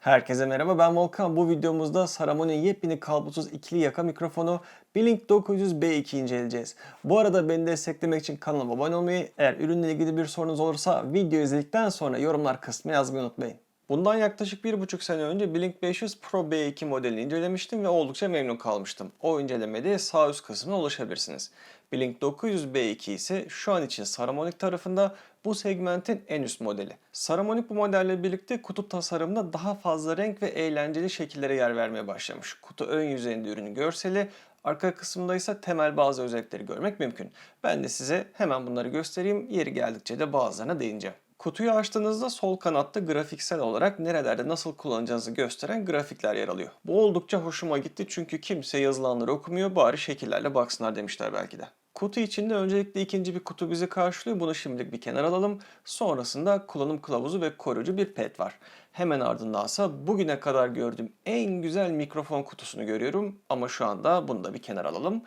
Herkese merhaba ben Volkan. Bu videomuzda Saramone'nin yepyeni kablosuz ikili yaka mikrofonu Blink 900B2 inceleyeceğiz. Bu arada beni desteklemek için kanalıma abone olmayı, eğer ürünle ilgili bir sorunuz olursa video izledikten sonra yorumlar kısmına yazmayı unutmayın. Bundan yaklaşık bir buçuk sene önce Blink 500 Pro B2 modelini incelemiştim ve oldukça memnun kalmıştım. O incelemede sağ üst kısmına ulaşabilirsiniz. Blink 900 B2 ise şu an için Saramonic tarafında bu segmentin en üst modeli. Saramonic bu modelle birlikte kutu tasarımında daha fazla renk ve eğlenceli şekillere yer vermeye başlamış. Kutu ön yüzeyinde ürünün görseli, arka kısmında ise temel bazı özellikleri görmek mümkün. Ben de size hemen bunları göstereyim, yeri geldikçe de bazılarına değineceğim. Kutuyu açtığınızda sol kanatta grafiksel olarak nerelerde nasıl kullanacağınızı gösteren grafikler yer alıyor. Bu oldukça hoşuma gitti çünkü kimse yazılanları okumuyor bari şekillerle baksınlar demişler belki de. Kutu içinde öncelikle ikinci bir kutu bizi karşılıyor. Bunu şimdilik bir kenara alalım. Sonrasında kullanım kılavuzu ve koruyucu bir pet var. Hemen ardındansa bugüne kadar gördüğüm en güzel mikrofon kutusunu görüyorum. Ama şu anda bunu da bir kenara alalım.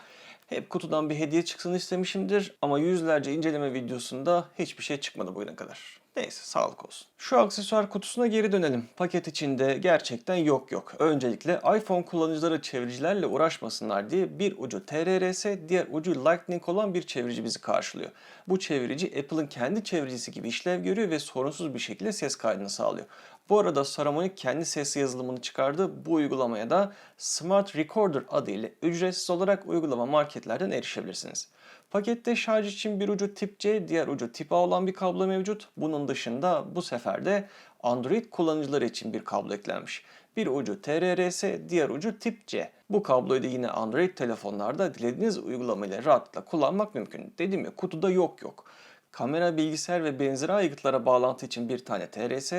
Hep kutudan bir hediye çıksın istemişimdir ama yüzlerce inceleme videosunda hiçbir şey çıkmadı bugüne kadar. Neyse sağlık olsun. Şu aksesuar kutusuna geri dönelim. Paket içinde gerçekten yok yok. Öncelikle iPhone kullanıcıları çeviricilerle uğraşmasınlar diye bir ucu TRRS, diğer ucu Lightning olan bir çevirici bizi karşılıyor. Bu çevirici Apple'ın kendi çeviricisi gibi işlev görüyor ve sorunsuz bir şekilde ses kaydını sağlıyor. Bu arada Saramonic kendi ses yazılımını çıkardı. Bu uygulamaya da Smart Recorder adıyla ücretsiz olarak uygulama marketlerden erişebilirsiniz. Pakette şarj için bir ucu tip C, diğer ucu tip A olan bir kablo mevcut. Bunun dışında bu sefer de Android kullanıcıları için bir kablo eklenmiş. Bir ucu TRRS, diğer ucu tip C. Bu kabloyu da yine Android telefonlarda dilediğiniz uygulamayla rahatlıkla kullanmak mümkün. Dediğim ya kutuda yok yok. Kamera, bilgisayar ve benzeri aygıtlara bağlantı için bir tane TRS,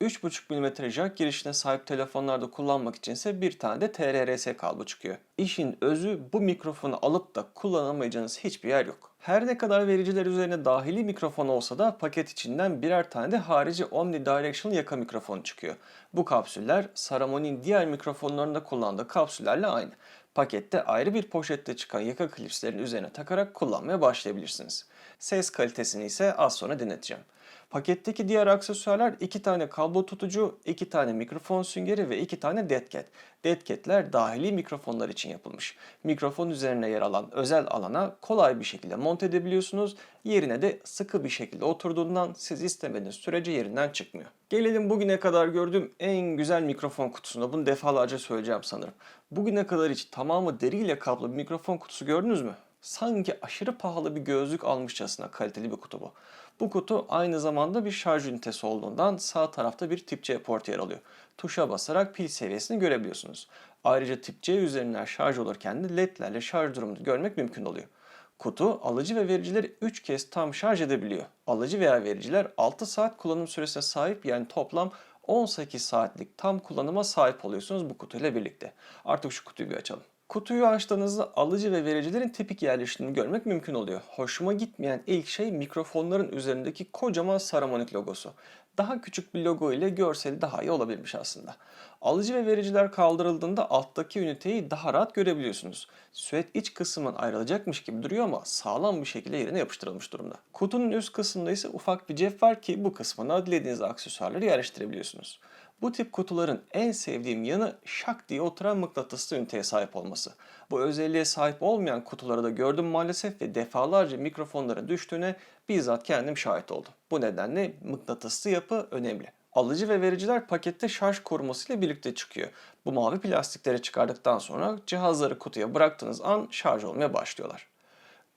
3.5 mm jack girişine sahip telefonlarda kullanmak içinse bir tane de TRRS kablo çıkıyor. İşin özü bu mikrofonu alıp da kullanamayacağınız hiçbir yer yok. Her ne kadar vericiler üzerine dahili mikrofon olsa da paket içinden birer tane de harici omnidirectional yaka mikrofonu çıkıyor. Bu kapsüller Saramone'nin diğer mikrofonlarında kullandığı kapsüllerle aynı. Pakette ayrı bir poşette çıkan yaka klipslerin üzerine takarak kullanmaya başlayabilirsiniz. Ses kalitesini ise az sonra deneteceğim. Paketteki diğer aksesuarlar iki tane kablo tutucu, iki tane mikrofon süngeri ve iki tane dead cat. Dead cat'ler dahili mikrofonlar için yapılmış. Mikrofon üzerine yer alan özel alana kolay bir şekilde monte edebiliyorsunuz. Yerine de sıkı bir şekilde oturduğundan siz istemediğiniz sürece yerinden çıkmıyor. Gelelim bugüne kadar gördüğüm en güzel mikrofon kutusuna. Bunu defalarca söyleyeceğim sanırım. Bugüne kadar hiç tamamı deriyle kaplı bir mikrofon kutusu gördünüz mü? Sanki aşırı pahalı bir gözlük almışçasına kaliteli bir kutu bu. Bu kutu aynı zamanda bir şarj ünitesi olduğundan sağ tarafta bir tip C port yer alıyor. Tuşa basarak pil seviyesini görebiliyorsunuz. Ayrıca tip C üzerinden şarj olurken de ledlerle şarj durumunu görmek mümkün oluyor. Kutu alıcı ve vericileri 3 kez tam şarj edebiliyor. Alıcı veya vericiler 6 saat kullanım süresine sahip yani toplam 18 saatlik tam kullanıma sahip oluyorsunuz bu kutuyla birlikte. Artık şu kutuyu bir açalım. Kutuyu açtığınızda alıcı ve vericilerin tipik yerleşimini görmek mümkün oluyor. Hoşuma gitmeyen ilk şey mikrofonların üzerindeki kocaman Saramonic logosu. Daha küçük bir logo ile görseli daha iyi olabilmiş aslında. Alıcı ve vericiler kaldırıldığında alttaki üniteyi daha rahat görebiliyorsunuz. Süet iç kısmın ayrılacakmış gibi duruyor ama sağlam bir şekilde yerine yapıştırılmış durumda. Kutunun üst kısmında ise ufak bir cep var ki bu kısmına dilediğiniz aksesuarları yerleştirebiliyorsunuz. Bu tip kutuların en sevdiğim yanı şak diye oturan mıknatıslı üniteye sahip olması. Bu özelliğe sahip olmayan kutuları da gördüm maalesef ve defalarca mikrofonların düştüğüne bizzat kendim şahit oldum. Bu nedenle mıknatıslı yapı önemli. Alıcı ve vericiler pakette şarj koruması ile birlikte çıkıyor. Bu mavi plastikleri çıkardıktan sonra cihazları kutuya bıraktığınız an şarj olmaya başlıyorlar.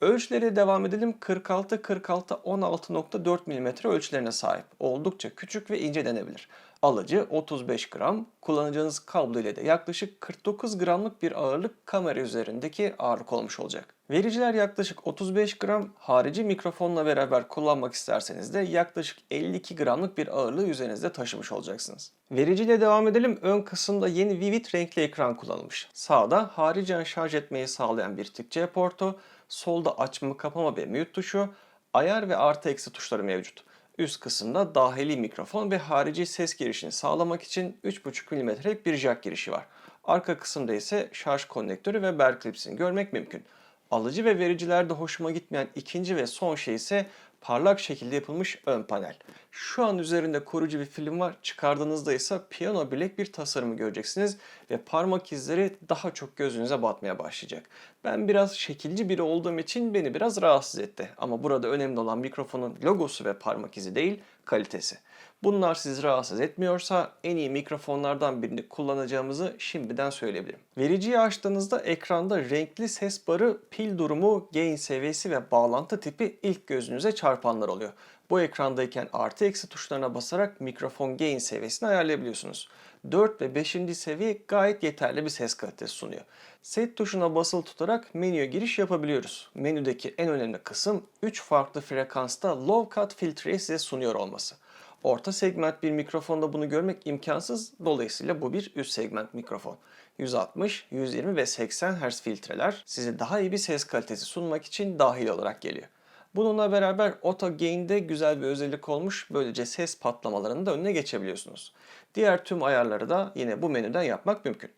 Ölçülere devam edelim. 46-46 16.4 mm ölçülerine sahip. Oldukça küçük ve ince denebilir. Alıcı 35 gram, kullanacağınız kablo ile de yaklaşık 49 gramlık bir ağırlık kamera üzerindeki ağırlık olmuş olacak. Vericiler yaklaşık 35 gram, harici mikrofonla beraber kullanmak isterseniz de yaklaşık 52 gramlık bir ağırlığı üzerinizde taşımış olacaksınız. Vericiyle devam edelim. Ön kısımda yeni Vivid renkli ekran kullanılmış. Sağda haricen şarj etmeyi sağlayan bir tip C portu, solda açma kapama ve mute tuşu, ayar ve artı eksi tuşları mevcut. Üst kısımda dahili mikrofon ve harici ses girişini sağlamak için 3.5 mm'lik bir jack girişi var. Arka kısımda ise şarj konnektörü ve bel klipsini görmek mümkün. Alıcı ve vericilerde hoşuma gitmeyen ikinci ve son şey ise parlak şekilde yapılmış ön panel. Şu an üzerinde koruyucu bir film var. Çıkardığınızda ise piyano bilek bir tasarımı göreceksiniz ve parmak izleri daha çok gözünüze batmaya başlayacak. Ben biraz şekilci biri olduğum için beni biraz rahatsız etti. Ama burada önemli olan mikrofonun logosu ve parmak izi değil, kalitesi. Bunlar sizi rahatsız etmiyorsa en iyi mikrofonlardan birini kullanacağımızı şimdiden söyleyebilirim. Vericiyi açtığınızda ekranda renkli ses barı, pil durumu, gain seviyesi ve bağlantı tipi ilk gözünüze çarpanlar oluyor. Bu ekrandayken artı eksi tuşlarına basarak mikrofon gain seviyesini ayarlayabiliyorsunuz. 4 ve 5. seviye gayet yeterli bir ses kalitesi sunuyor. Set tuşuna basılı tutarak menüye giriş yapabiliyoruz. Menüdeki en önemli kısım 3 farklı frekansta low cut filtreyi size sunuyor olması. Orta segment bir mikrofonda bunu görmek imkansız. Dolayısıyla bu bir üst segment mikrofon. 160, 120 ve 80 Hz filtreler size daha iyi bir ses kalitesi sunmak için dahil olarak geliyor. Bununla beraber Auto Gain'de güzel bir özellik olmuş. Böylece ses patlamalarının da önüne geçebiliyorsunuz. Diğer tüm ayarları da yine bu menüden yapmak mümkün.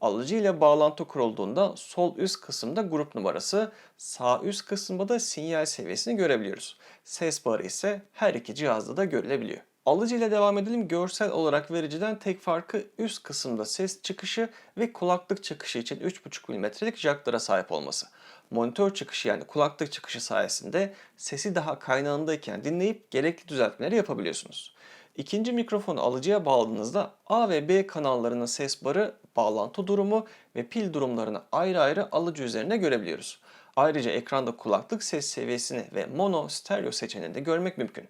Alıcı ile bağlantı kurulduğunda sol üst kısımda grup numarası, sağ üst kısımda da sinyal seviyesini görebiliyoruz. Ses barı ise her iki cihazda da görülebiliyor. Alıcı ile devam edelim. Görsel olarak vericiden tek farkı üst kısımda ses çıkışı ve kulaklık çıkışı için 3.5 mm'lik jacklara sahip olması. Monitör çıkışı yani kulaklık çıkışı sayesinde sesi daha kaynağındayken dinleyip gerekli düzeltmeleri yapabiliyorsunuz. İkinci mikrofonu alıcıya bağladığınızda A ve B kanallarının ses barı, bağlantı durumu ve pil durumlarını ayrı ayrı alıcı üzerine görebiliyoruz. Ayrıca ekranda kulaklık ses seviyesini ve mono stereo seçeneğini de görmek mümkün.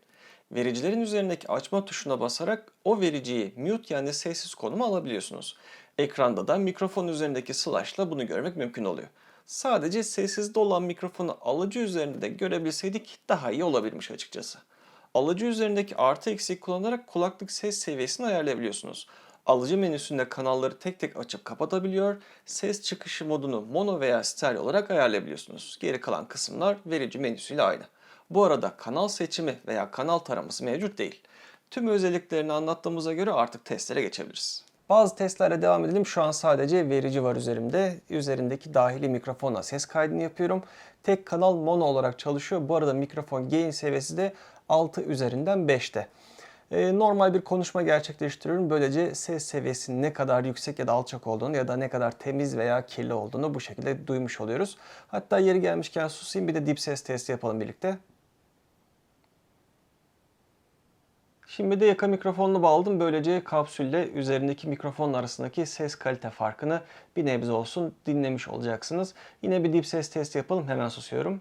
Vericilerin üzerindeki açma tuşuna basarak o vericiyi mute yani sessiz konuma alabiliyorsunuz. Ekranda da mikrofon üzerindeki slash'la bunu görmek mümkün oluyor. Sadece sessizde olan mikrofonu alıcı üzerinde de görebilseydik daha iyi olabilirmiş açıkçası. Alıcı üzerindeki artı eksi kullanarak kulaklık ses seviyesini ayarlayabiliyorsunuz. Alıcı menüsünde kanalları tek tek açıp kapatabiliyor, ses çıkışı modunu mono veya stereo olarak ayarlayabiliyorsunuz. Geri kalan kısımlar verici menüsüyle aynı. Bu arada kanal seçimi veya kanal taraması mevcut değil. Tüm özelliklerini anlattığımıza göre artık testlere geçebiliriz. Bazı testlere devam edelim. Şu an sadece verici var üzerimde. Üzerindeki dahili mikrofonla ses kaydını yapıyorum. Tek kanal mono olarak çalışıyor. Bu arada mikrofon gain seviyesi de 6 üzerinden 5'te. Ee, normal bir konuşma gerçekleştiriyorum. Böylece ses seviyesinin ne kadar yüksek ya da alçak olduğunu ya da ne kadar temiz veya kirli olduğunu bu şekilde duymuş oluyoruz. Hatta yeri gelmişken susayım bir de dip ses testi yapalım birlikte. Şimdi de yaka mikrofonunu bağladım. Böylece kapsülle üzerindeki mikrofon arasındaki ses kalite farkını bir nebze olsun dinlemiş olacaksınız. Yine bir dip ses testi yapalım. Hemen susuyorum.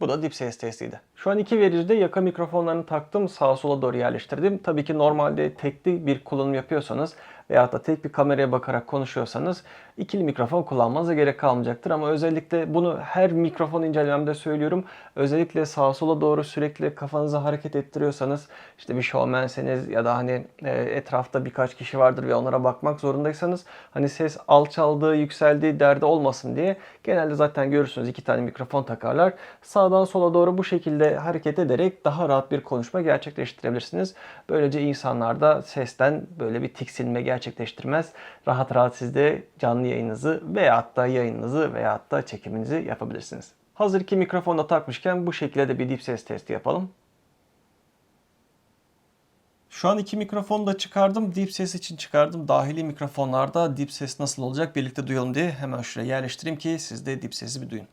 Bu da dip ses testiydi. Şu an iki vericide yaka mikrofonlarını taktım. Sağa sola doğru yerleştirdim. Tabii ki normalde tekli bir kullanım yapıyorsanız veyahut da tek bir kameraya bakarak konuşuyorsanız ikili mikrofon kullanmanıza gerek kalmayacaktır. Ama özellikle bunu her mikrofon incelememde söylüyorum. Özellikle sağa sola doğru sürekli kafanızı hareket ettiriyorsanız işte bir showmanseniz ya da hani e, etrafta birkaç kişi vardır ve onlara bakmak zorundaysanız hani ses alçaldığı, yükseldiği derdi olmasın diye genelde zaten görürsünüz iki tane mikrofon takarlar. Sağdan sola doğru bu şekilde hareket ederek daha rahat bir konuşma gerçekleştirebilirsiniz. Böylece insanlar da sesten böyle bir tiksinme gerçekleştirmez. Rahat rahat siz de canlı yayınınızı veyahut da yayınınızı veyahut da çekiminizi yapabilirsiniz. Hazır iki mikrofonu da takmışken bu şekilde de bir dip ses testi yapalım. Şu an iki mikrofonu da çıkardım. Deep ses için çıkardım. Dahili mikrofonlarda deep ses nasıl olacak birlikte duyalım diye hemen şuraya yerleştireyim ki siz de deep sesi bir duyun.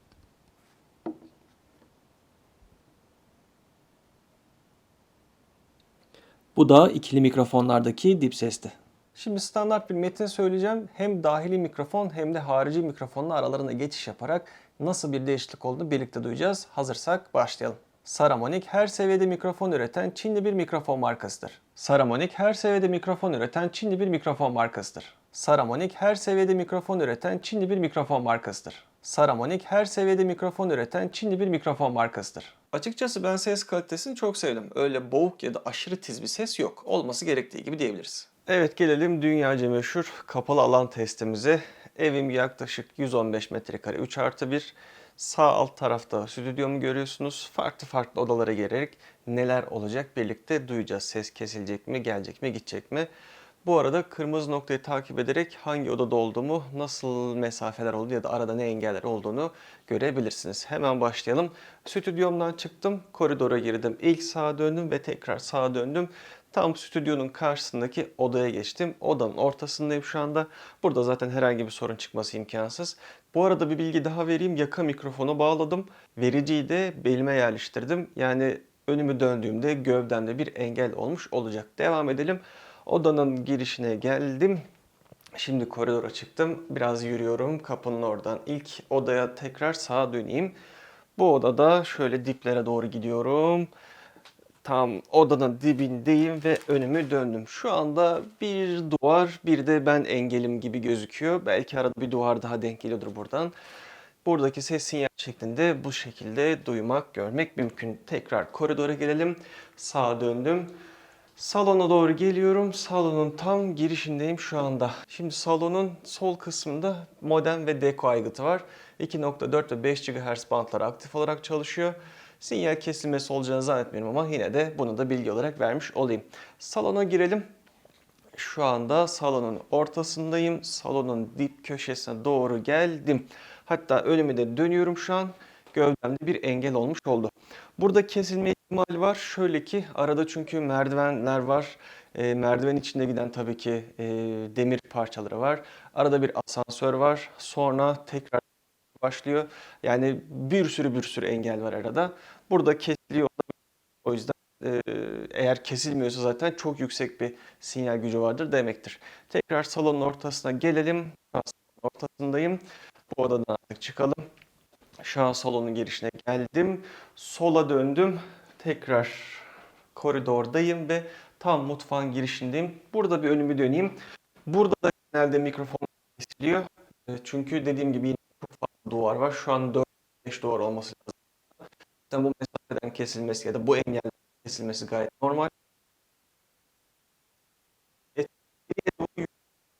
Bu da ikili mikrofonlardaki dip sesti. Şimdi standart bir metin söyleyeceğim. Hem dahili mikrofon hem de harici mikrofonla aralarında geçiş yaparak nasıl bir değişiklik olduğunu birlikte duyacağız. Hazırsak başlayalım. Saramonic her seviyede mikrofon üreten Çinli bir mikrofon markasıdır. Saramonic her seviyede mikrofon üreten Çinli bir mikrofon markasıdır. Saramonic her seviyede mikrofon üreten Çinli bir mikrofon markasıdır. Saramonic her seviyede mikrofon üreten Çinli bir mikrofon markasıdır. Açıkçası ben ses kalitesini çok sevdim. Öyle boğuk ya da aşırı tiz bir ses yok. Olması gerektiği gibi diyebiliriz. Evet gelelim dünyaca meşhur kapalı alan testimize. Evim yaklaşık 115 metrekare 3 artı 1. Sağ alt tarafta stüdyomu görüyorsunuz. Farklı farklı odalara girerek neler olacak birlikte duyacağız. Ses kesilecek mi, gelecek mi, gidecek mi? Bu arada kırmızı noktayı takip ederek hangi odada olduğumu, nasıl mesafeler olduğu ya da arada ne engeller olduğunu görebilirsiniz. Hemen başlayalım. Stüdyomdan çıktım, koridora girdim. İlk sağa döndüm ve tekrar sağa döndüm. Tam stüdyonun karşısındaki odaya geçtim. Odanın ortasındayım şu anda. Burada zaten herhangi bir sorun çıkması imkansız. Bu arada bir bilgi daha vereyim. Yaka mikrofonu bağladım. Vericiyi de belime yerleştirdim. Yani önümü döndüğümde gövdemde bir engel olmuş olacak. Devam edelim. Odanın girişine geldim. Şimdi koridora çıktım. Biraz yürüyorum kapının oradan. İlk odaya tekrar sağa döneyim. Bu odada şöyle diplere doğru gidiyorum. Tam odanın dibindeyim ve önümü döndüm. Şu anda bir duvar, bir de ben engelim gibi gözüküyor. Belki arada bir duvar daha denk geliyordur buradan. Buradaki ses sinyal şeklinde bu şekilde duymak, görmek mümkün. Tekrar koridora gelelim. Sağa döndüm. Salona doğru geliyorum. Salonun tam girişindeyim şu anda. Şimdi salonun sol kısmında modem ve deko aygıtı var. 2.4 ve 5 GHz bantlar aktif olarak çalışıyor. Sinyal kesilmesi olacağını zannetmiyorum ama yine de bunu da bilgi olarak vermiş olayım. Salona girelim. Şu anda salonun ortasındayım. Salonun dip köşesine doğru geldim. Hatta önüme de dönüyorum şu an. Gövdemde bir engel olmuş oldu. Burada kesilme ihtimali var. Şöyle ki arada çünkü merdivenler var. E, merdiven içinde giden tabii ki e, demir parçaları var. Arada bir asansör var. Sonra tekrar başlıyor. Yani bir sürü bir sürü engel var arada. Burada kesiliyor. O yüzden e, eğer kesilmiyorsa zaten çok yüksek bir sinyal gücü vardır demektir. Tekrar salonun ortasına gelelim. Salonun ortasındayım. Bu odadan artık çıkalım. Şu an salonun girişine geldim. Sola döndüm. Tekrar koridordayım ve tam mutfağın girişindeyim. Burada bir önümü döneyim. Burada da genelde mikrofon kesiliyor. E, Çünkü dediğim gibi yine çok fazla duvar var. Şu an 4-5 duvar olması lazım. Zaten bu mesafeden kesilmesi ya da bu engelden kesilmesi gayet normal.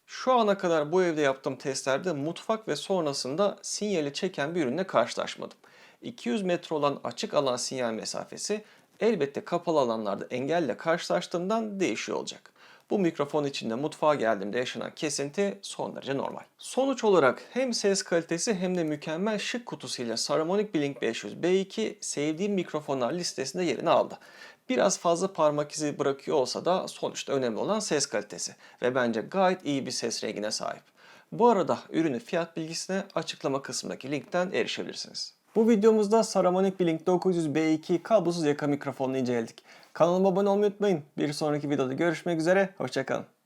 Şu ana kadar bu evde yaptığım testlerde mutfak ve sonrasında sinyali çeken bir ürünle karşılaşmadım. 200 metre olan açık alan sinyal mesafesi elbette kapalı alanlarda engelle karşılaştığımdan değişiyor olacak. Bu mikrofon içinde mutfağa geldiğimde yaşanan kesinti son derece normal. Sonuç olarak hem ses kalitesi hem de mükemmel şık kutusuyla Saramonic Blink 500 B2 sevdiğim mikrofonlar listesinde yerini aldı. Biraz fazla parmak izi bırakıyor olsa da sonuçta önemli olan ses kalitesi ve bence gayet iyi bir ses rengine sahip. Bu arada ürünün fiyat bilgisine açıklama kısmındaki linkten erişebilirsiniz. Bu videomuzda Saramonic Blink 900 B2 kablosuz yaka mikrofonunu inceledik. Kanalıma abone olmayı unutmayın. Bir sonraki videoda görüşmek üzere, hoşçakalın.